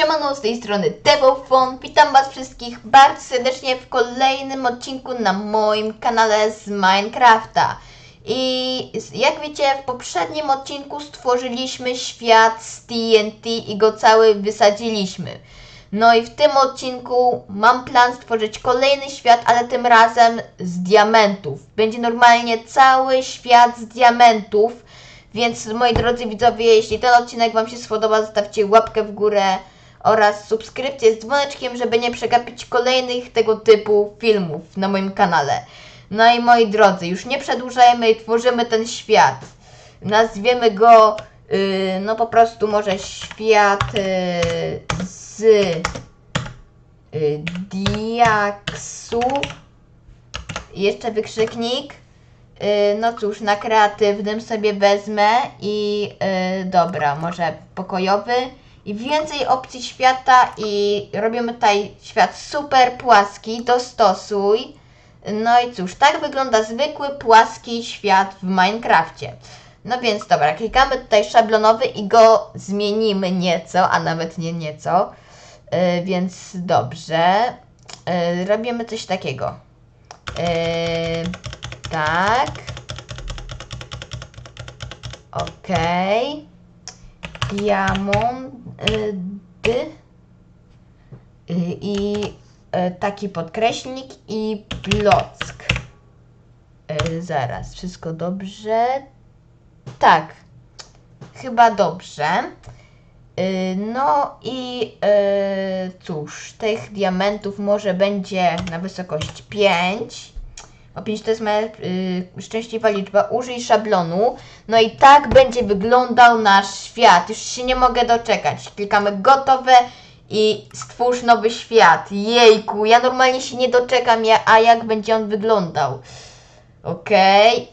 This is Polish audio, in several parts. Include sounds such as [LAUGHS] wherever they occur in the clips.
Siemano, z tej strony Devofon. Witam was wszystkich bardzo serdecznie w kolejnym odcinku na moim kanale z Minecrafta. I jak wiecie, w poprzednim odcinku stworzyliśmy świat z TNT i go cały wysadziliśmy. No i w tym odcinku mam plan stworzyć kolejny świat, ale tym razem z diamentów. Będzie normalnie cały świat z diamentów. Więc moi drodzy widzowie, jeśli ten odcinek Wam się spodoba, zostawcie łapkę w górę oraz subskrypcję z dzwoneczkiem, żeby nie przegapić kolejnych tego typu filmów na moim kanale. No i moi drodzy, już nie przedłużajmy i tworzymy ten świat. Nazwiemy go, yy, no po prostu może świat yy, z yy, diaksu. Jeszcze wykrzyknik. Yy, no cóż, na kreatywnym sobie wezmę i yy, dobra, może pokojowy i więcej opcji świata i robimy tutaj świat super płaski, dostosuj. No i cóż, tak wygląda zwykły płaski świat w Minecrafcie. No więc dobra, klikamy tutaj szablonowy i go zmienimy nieco, a nawet nie nieco. Yy, więc dobrze. Yy, robimy coś takiego. Yy, tak. Okej. Diamondy. Y, I y, taki podkreślnik i block. Y, Zaraz, wszystko dobrze? Tak. Chyba dobrze. Y, No i cóż, tych diamentów może będzie na wysokość 5. Bo 5 to jest moja y, szczęśliwa liczba. Użyj szablonu. No i tak będzie wyglądał nasz świat. Już się nie mogę doczekać. Klikamy gotowe i stwórz nowy świat. Jejku, ja normalnie się nie doczekam, ja, a jak będzie on wyglądał. Okej.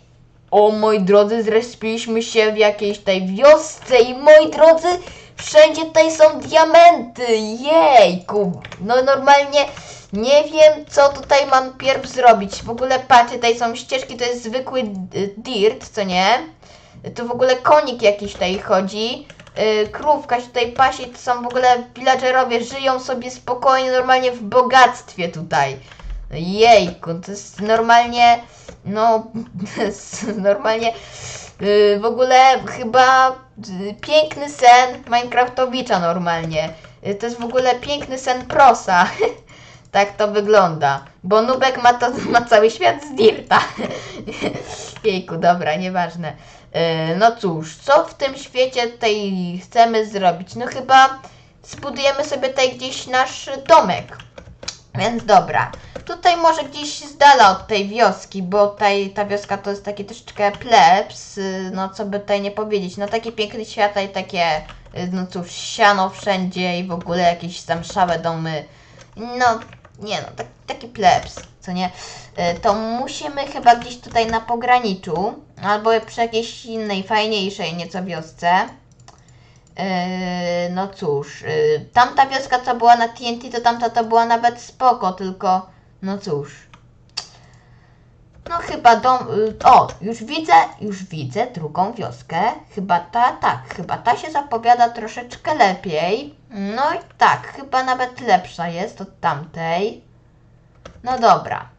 O moi drodzy, zrespiliśmy się w jakiejś tej wiosce i moi drodzy, wszędzie tutaj są diamenty. Jejku. No normalnie nie wiem, co tutaj mam pierw zrobić. W ogóle patrzcie, tutaj są ścieżki, to jest zwykły y, dirt, co nie? Tu w ogóle konik jakiś tutaj chodzi. Yy, krówka się tutaj pasi, to są w ogóle villagerowie, żyją sobie spokojnie, normalnie w bogactwie tutaj. Jejku, to jest normalnie, no, [LAUGHS] normalnie, yy, w ogóle chyba yy, piękny sen Minecraftowicza normalnie. Yy, to jest w ogóle piękny sen prosa. [LAUGHS] tak to wygląda. Bo Nubek ma, to, [LAUGHS] ma cały świat z Dirta. [LAUGHS] Jejku, dobra, nieważne. Yy, no cóż, co w tym świecie tutaj chcemy zrobić? No chyba zbudujemy sobie tutaj gdzieś nasz domek. Więc dobra. Tutaj może gdzieś z dala od tej wioski, bo tutaj ta wioska to jest taki troszeczkę plebs, yy, no co by tutaj nie powiedzieć. No taki piękny świat i takie, yy, no cóż, siano wszędzie i w ogóle jakieś tam szałe domy. No, nie no, tak, taki plebs, co nie? Y, To musimy chyba gdzieś tutaj na pograniczu, albo przy jakiejś innej, fajniejszej nieco wiosce. Yy, no cóż, yy, tamta wioska co była na TNT, to tamta to była nawet spoko, tylko no cóż. No chyba dom, y, o, już widzę, już widzę drugą wioskę. Chyba ta, tak, chyba ta się zapowiada troszeczkę lepiej. No i tak, chyba nawet lepsza jest od tamtej. No dobra.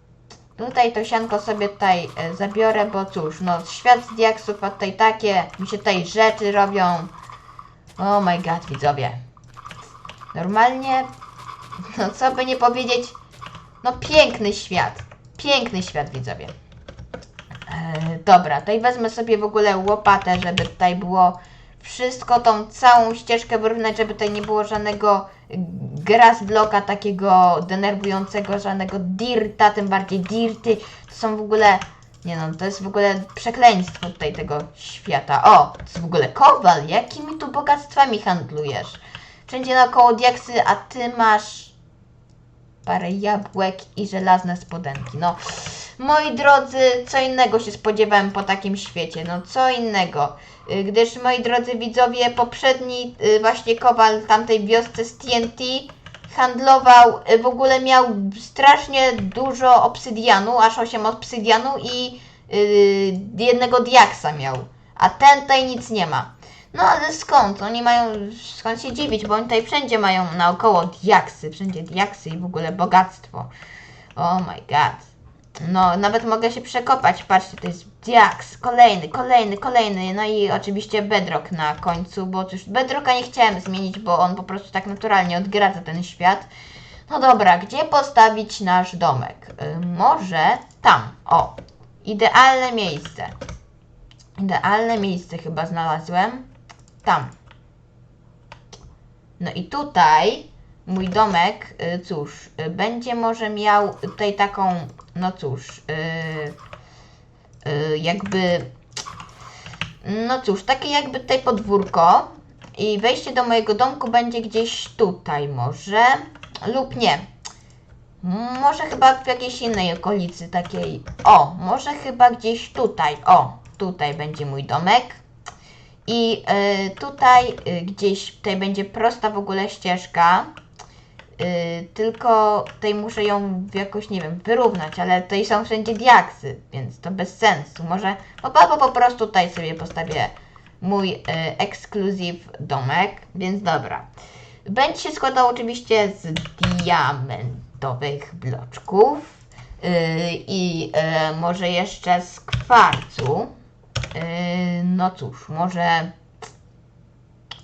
Tutaj to sianko sobie tutaj e, zabiorę, bo cóż, no świat z diaksów, a tutaj takie mi się tutaj rzeczy robią. Oh my god, widzowie. Normalnie, [LAUGHS] no co by nie powiedzieć, no piękny świat. Piękny świat, widzowie. E, dobra, tutaj wezmę sobie w ogóle łopatę, żeby tutaj było wszystko, tą całą ścieżkę wyrównać, żeby tutaj nie było żadnego grass bloka takiego denerwującego, żadnego dirta, tym bardziej dirty. To są w ogóle, nie no, to jest w ogóle przekleństwo tutaj tego świata. O, to jest w ogóle kowal, jakimi tu bogactwami handlujesz? Wszędzie naokoło diaksy, a ty masz parę jabłek i żelazne spodenki. No, moi drodzy, co innego się spodziewałem po takim świecie. No, co innego. Y, Gdyż, moi drodzy widzowie, poprzedni y, właśnie kowal tamtej wiosce z TNT handlował, y, w ogóle miał strasznie dużo obsydianu, aż 8 obsydianu i y, jednego diaksa miał. A ten tutaj nic nie ma. No ale skąd? Oni mają, skąd się dziwić, bo oni tutaj wszędzie mają naokoło diaksy, wszędzie diaksy i w ogóle bogactwo. Oh my god. No, nawet mogę się przekopać, patrzcie, to jest diaks, kolejny, kolejny, kolejny, no i oczywiście bedrock na końcu, bo już bedrocka nie chciałem zmienić, bo on po prostu tak naturalnie odgradza ten świat. No dobra, gdzie postawić nasz domek? Może tam, o, idealne miejsce. Idealne miejsce chyba znalazłem. Tam. No i tutaj mój domek, y, cóż, y, będzie może miał tutaj taką, no cóż, y, y, jakby, no cóż, takie jakby tutaj podwórko i wejście do mojego domku będzie gdzieś tutaj może, lub nie. Może chyba w jakiejś innej okolicy takiej. O, może chyba gdzieś tutaj. O, tutaj będzie mój domek. I y, tutaj y, gdzieś tutaj będzie prosta w ogóle ścieżka. Y, tylko tutaj muszę ją jakoś, nie wiem, wyrównać, ale tutaj są wszędzie diaksy, więc to bez sensu. Może po, po prostu tutaj sobie postawię mój y, ekskluzyw domek, więc dobra. Będzie się składał oczywiście z diamentowych bloczków yy, i yy, może jeszcze z kwarcu. Yy, no cóż, może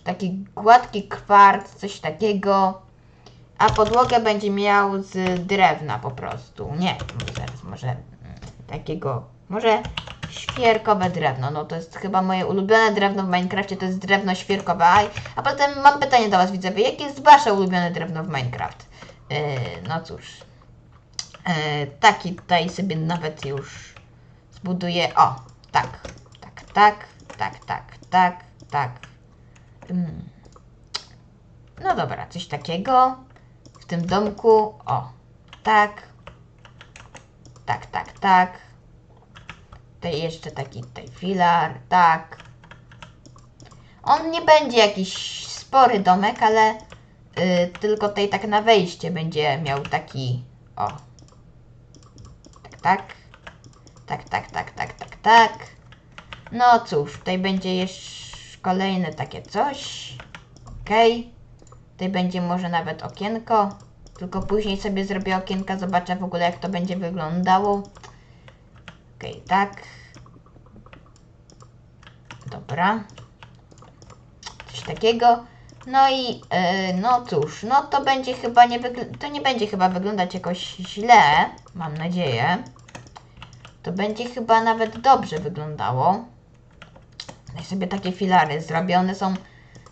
taki gładki kwarc, coś takiego. A podłogę będzie miał z drewna po prostu. Nie, zaraz, może mm, takiego, może świerkowe drewno. No to jest chyba moje ulubione drewno w Minecrafcie, to jest drewno świerkowe. A potem mam pytanie do Was, widzowie, jakie jest Wasze ulubione drewno w Minecraft? Yy, no cóż, yy, taki tutaj sobie nawet już zbuduję. O, tak, tak, tak, tak, tak, tak. Mm. No dobra, coś takiego w tym domku. O, tak, tak, tak, tak. Tutaj jeszcze taki tutaj filar, tak. On nie będzie jakiś spory domek, ale y, tylko tutaj tak na wejście będzie miał taki, o. Tak, tak. Tak, tak, tak, tak, tak, tak. No cóż, tutaj będzie jeszcze kolejne takie coś. Okej. Tutaj będzie może nawet okienko. Tylko później sobie zrobię okienka, zobaczę w ogóle jak to będzie wyglądało. Okej, tak. Dobra. Coś takiego. No i e, no cóż, no to będzie chyba nie to nie będzie chyba wyglądać jakoś źle, mam nadzieję. To będzie chyba nawet dobrze wyglądało. Tutaj sobie takie filary zrobię, one są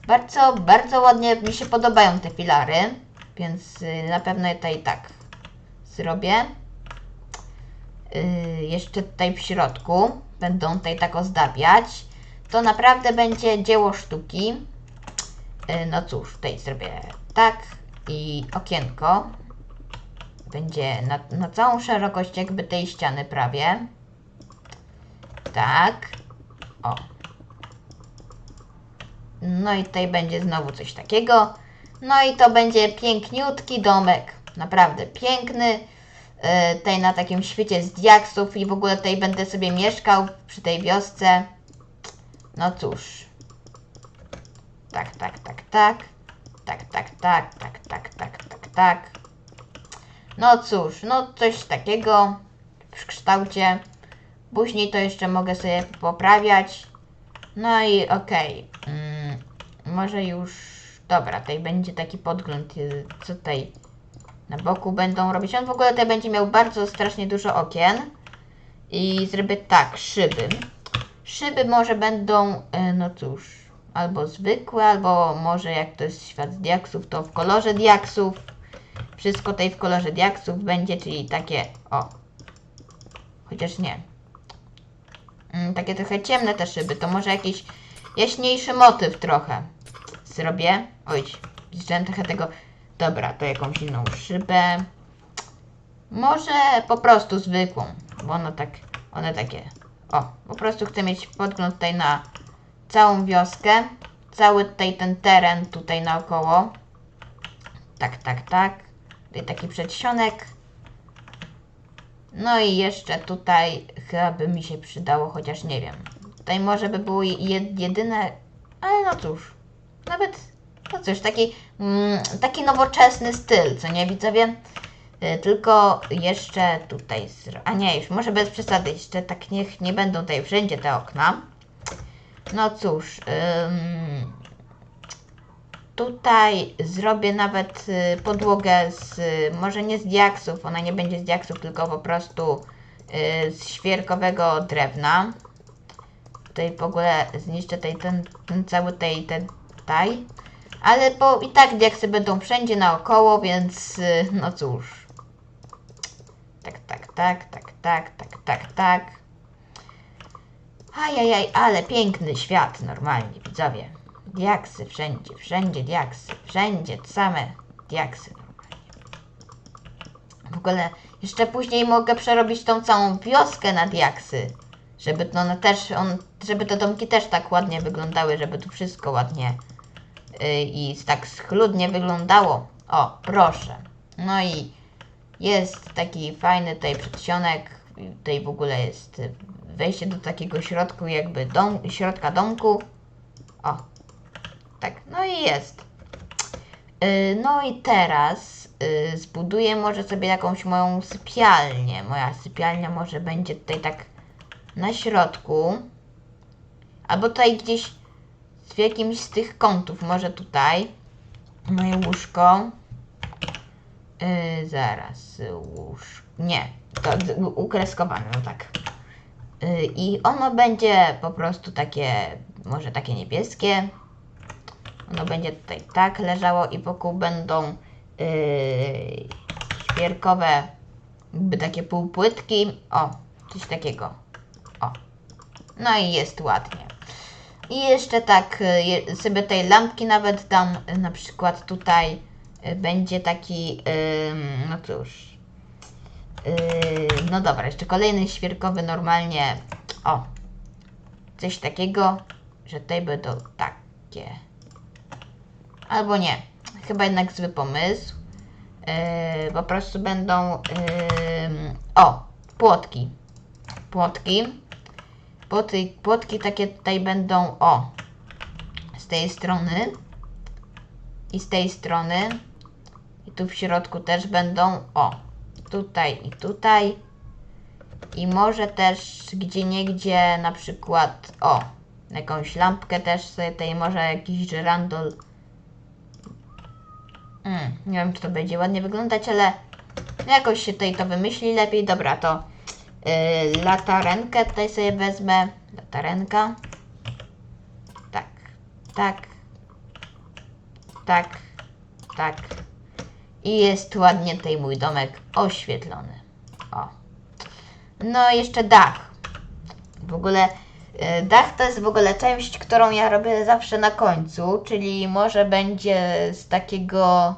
bardzo, bardzo ładnie, mi się podobają te filary, więc y, na pewno je tutaj tak zrobię. Y, jeszcze tutaj w środku będą tutaj tak ozdabiać. To naprawdę będzie dzieło sztuki. Y, No cóż, tutaj zrobię tak i okienko. Będzie na, na całą szerokość jakby tej ściany prawie. Tak. O. No i tutaj będzie znowu coś takiego. No i to będzie piękniutki domek. Naprawdę piękny. Yy, tutaj na takim świecie z diaksów i w ogóle tutaj będę sobie mieszkał przy tej wiosce. No cóż. Tak, tak, tak, tak. Tak, tak, tak, tak, tak, tak, tak, tak. No cóż, no coś takiego w kształcie. Później to jeszcze mogę sobie poprawiać. No i okej. Mm, może już. Dobra, tutaj będzie taki podgląd, y, co tutaj na boku będą robić. On w ogóle tutaj będzie miał bardzo strasznie dużo okien. I zrobię tak, szyby. Szyby może będą, y, no cóż, albo zwykłe, albo może jak to jest świat diaksów, to w kolorze diaksów. Wszystko tutaj w kolorze diaksów będzie, czyli takie, o. Chociaż nie. Mm, takie trochę ciemne te szyby, to może jakiś jaśniejszy motyw trochę zrobię. Oj, zniszczyłem trochę tego. Dobra, to jakąś inną szybę. Może po prostu zwykłą, bo one tak, one takie. O, po prostu chcę mieć podgląd tutaj na całą wioskę. Cały tutaj ten teren tutaj naokoło. Tak, tak, tak. Tutaj taki przedsionek. No i jeszcze tutaj chyba by mi się przydało, chociaż nie wiem. Tutaj może by było je- jedyne Ale no cóż, nawet, no cóż, taki, mm, taki nowoczesny styl, co nie widzowie? Y, Tylko jeszcze tutaj, a nie, już może bez przesady, jeszcze tak niech nie będą tutaj wszędzie te okna. No cóż, tutaj zrobię nawet y, podłogę z, może nie z diaksów, ona nie będzie z diaksów, tylko po prostu y, z świerkowego drewna. Tutaj w ogóle zniszczę tej, ten, ten cały tej, ten, tutaj. Ale bo i tak diaksy będą wszędzie naokoło, więc y, no cóż. Tak, tak, tak, tak, tak, tak, tak, tak. Ajajaj, ale piękny świat normalnie, widzowie. Diaksy wszędzie, wszędzie diaksy, wszędzie same diaksy. W ogóle jeszcze później mogę przerobić tą całą wioskę na diaksy. Żeby to one też, on, żeby te domki też tak ładnie wyglądały, żeby tu wszystko ładnie i tak schludnie wyglądało. O, proszę. No i jest taki fajny tutaj przedsionek. Tutaj w ogóle jest y, wejście do takiego środku, jakby dom, środka domku. O, tak, no i jest. Y, No i teraz y, zbuduję może sobie jakąś moją sypialnię. Moja sypialnia może będzie tutaj tak na środku. Albo tutaj gdzieś w jakimś z tych kątów, może tutaj. Moje łóżko. Yy, zaraz, łóżko. Nie, to ukreskowane, no tak. Yy, I ono będzie po prostu takie, może takie niebieskie. Ono będzie tutaj tak leżało i wokół będą yy, świerkowe, jakby takie półpłytki. O, coś takiego. O. No i jest ładnie. I jeszcze tak y, sobie tej lampki nawet dam, y, na przykład tutaj y, będzie taki, no cóż, no dobra, jeszcze kolejny świerkowy normalnie, o, coś takiego, że tutaj będą takie, albo nie, chyba jednak zły pomysł, po prostu będą, o, płotki, płotki, Płoty, płotki takie tutaj będą, o, z tej strony i z tej strony. I tu w środku też będą, o, tutaj i tutaj. I może też gdzie niegdzie na przykład, o, jakąś lampkę też sobie tutaj, może jakiś żyrandol. Mm, nie wiem, czy to będzie ładnie wyglądać, ale jakoś się tutaj to wymyśli lepiej. Dobra, to latarenkę tutaj sobie wezmę. Latarenka. Tak, tak, tak, tak. I jest ładnie tutaj mój domek oświetlony. O. No i jeszcze dach. W ogóle yy, dach to jest w ogóle część, którą ja robię zawsze na końcu, czyli może będzie z takiego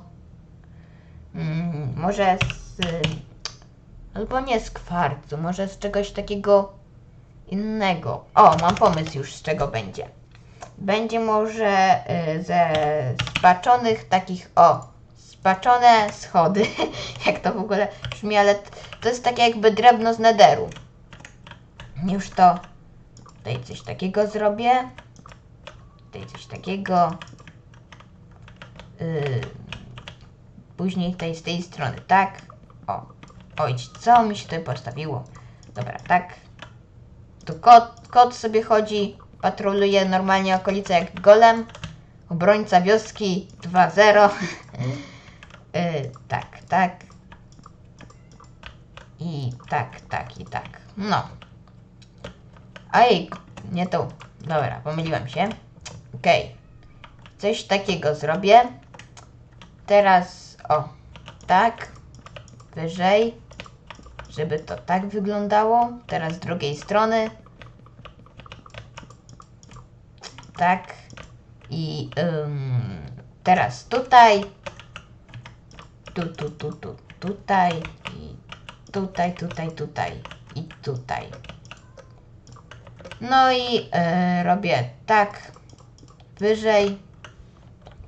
mm, może z Albo nie z kwarcu, może z czegoś takiego innego. O, mam pomysł już z czego będzie. Będzie może y, ze spaczonych takich, o, spaczone schody. [LAUGHS] Jak to w ogóle brzmi, ale to jest takie jakby drewno z nederu. Już to tutaj coś takiego zrobię. Tutaj coś takiego. Y, później tutaj z tej strony, tak? O, Oj, co mi się tutaj postawiło? Dobra, tak. Tu kot, kot sobie chodzi, patroluje normalnie okolice jak golem. Obrońca wioski 2-0. [LAUGHS] yy, tak, tak. I tak, tak, i tak. No. Ej, nie tu. Dobra, pomyliłem się. Okej. Coś takiego zrobię. Teraz, o, tak. Wyżej żeby to tak wyglądało. Teraz z drugiej strony. Tak. I ym, teraz tutaj. Tu, tu, tu, tu, tutaj. I tutaj, tutaj, tutaj. I tutaj. No i y, robię tak. Wyżej.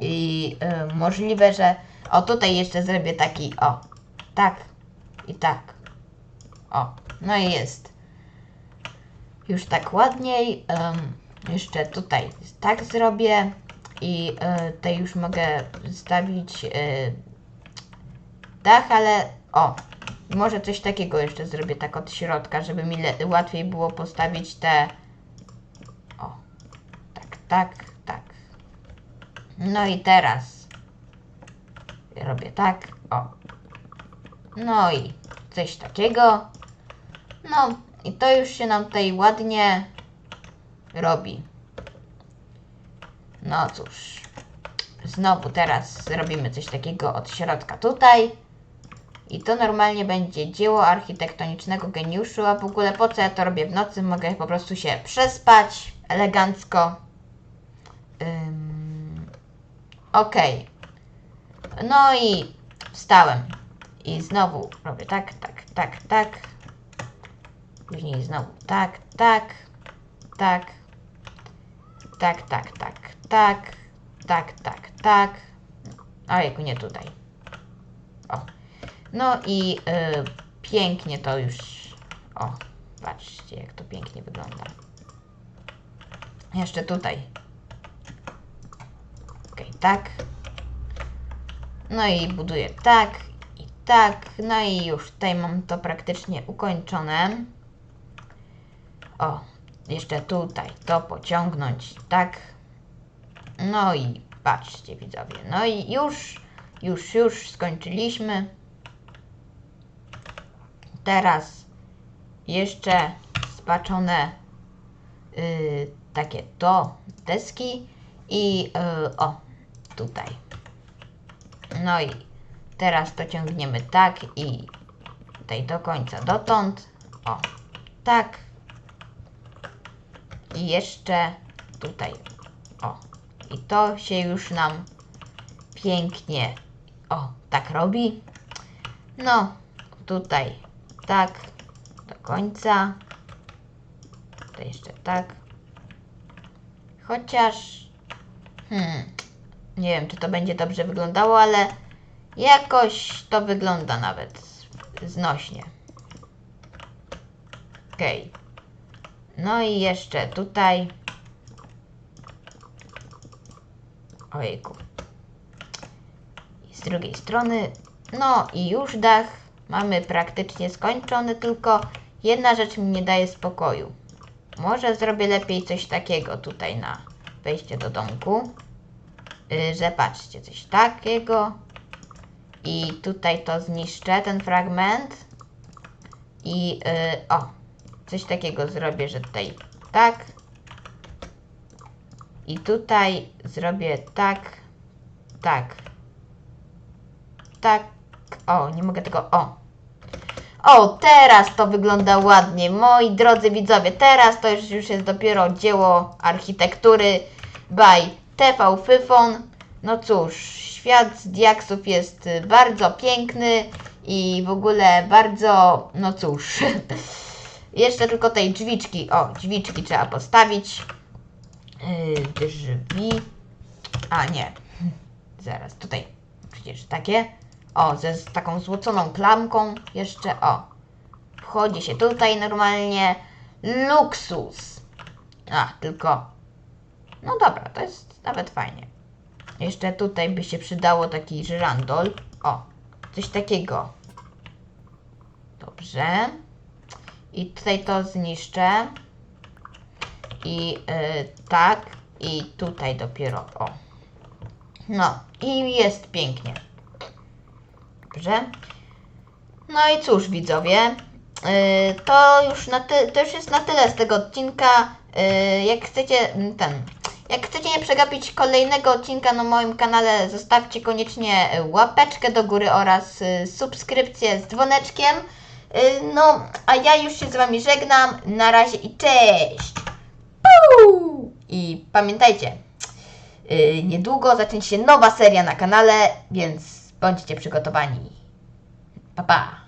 I y, możliwe, że. O, tutaj jeszcze zrobię taki. O. Tak. I tak. O, no i jest. Już tak ładniej. em, Jeszcze tutaj tak zrobię i y, tutaj już mogę zostawić y, dach, ale o, może coś takiego jeszcze zrobię tak od środka, żeby mi łatwiej było postawić te o, tak, tak, tak. No i teraz robię tak, o. No i coś takiego. No i to już się nam tutaj ładnie robi. No cóż. Znowu teraz zrobimy coś takiego od środka tutaj. I to normalnie będzie dzieło architektonicznego geniuszu, a w ogóle po co ja to robię w nocy? Mogę po prostu się przespać elegancko. Ym... Okej. No i wstałem. I znowu robię tak, tak, tak, tak. Później znowu tak, tak, tak. Tak, tak, tak, tak. Tak, tak, tak. Ojejku, nie tutaj. O. No i y, pięknie to już. O, patrzcie, jak to pięknie wygląda. Jeszcze tutaj. Okej, tak. No i buduję tak i tak. No i już tutaj mam to praktycznie ukończone. O, jeszcze tutaj to pociągnąć tak. No i patrzcie widzowie. No i już, już, już skończyliśmy. Teraz jeszcze spaczone y, takie to deski i y, o tutaj. No i teraz to ciągniemy tak i tutaj do końca dotąd. O, tak. I jeszcze tutaj. O, i to się już nam pięknie, o, tak robi. No, tutaj tak do końca. Tutaj jeszcze tak. Chociaż, hmm, nie wiem, czy to będzie dobrze wyglądało, ale jakoś to wygląda nawet znośnie. Okej. No i jeszcze tutaj. Ojejku. I z drugiej strony. No i już dach mamy praktycznie skończony, tylko jedna rzecz mi nie daje spokoju. Może zrobię lepiej coś takiego tutaj na wejście do domku. Yy, że patrzcie, coś takiego. I tutaj to zniszczę, ten fragment. I yy, o, coś takiego zrobię, że tutaj tak. I tutaj zrobię tak, tak, tak. O, nie mogę tego. O. O, teraz to wygląda ładnie. Moi drodzy widzowie, teraz to już, jest dopiero dzieło architektury by TV Fyfon. No cóż, świat z diaksów jest y, bardzo piękny i w ogóle bardzo, no cóż. [LAUGHS] Jeszcze tylko tej drzwiczki, o, drzwiczki trzeba postawić. Yy, drzwi. A nie. Zaraz, tutaj. Przecież takie. O, ze z taką złoconą klamką. Jeszcze, o. Wchodzi się tutaj normalnie. Luksus. A, tylko. No dobra, to jest nawet fajnie. Jeszcze tutaj by się przydało taki żyrandol. O, coś takiego. Dobrze. I tutaj to zniszczę. I y, tak. I tutaj dopiero. O. No. I jest pięknie. Dobrze. No i cóż, widzowie. y, to już na ty, to już jest na tyle z tego odcinka. Y, jak chcecie mm, ten. Jak chcecie nie przegapić kolejnego odcinka na moim kanale, zostawcie koniecznie łapeczkę do góry oraz y, subskrypcję z dzwoneczkiem. Y, No, a ja już się z Wami żegnam. Na razie i cześć! Puu! I pamiętajcie, yy, niedługo zacznie się nowa seria na kanale, więc bądźcie przygotowani. Pa pa!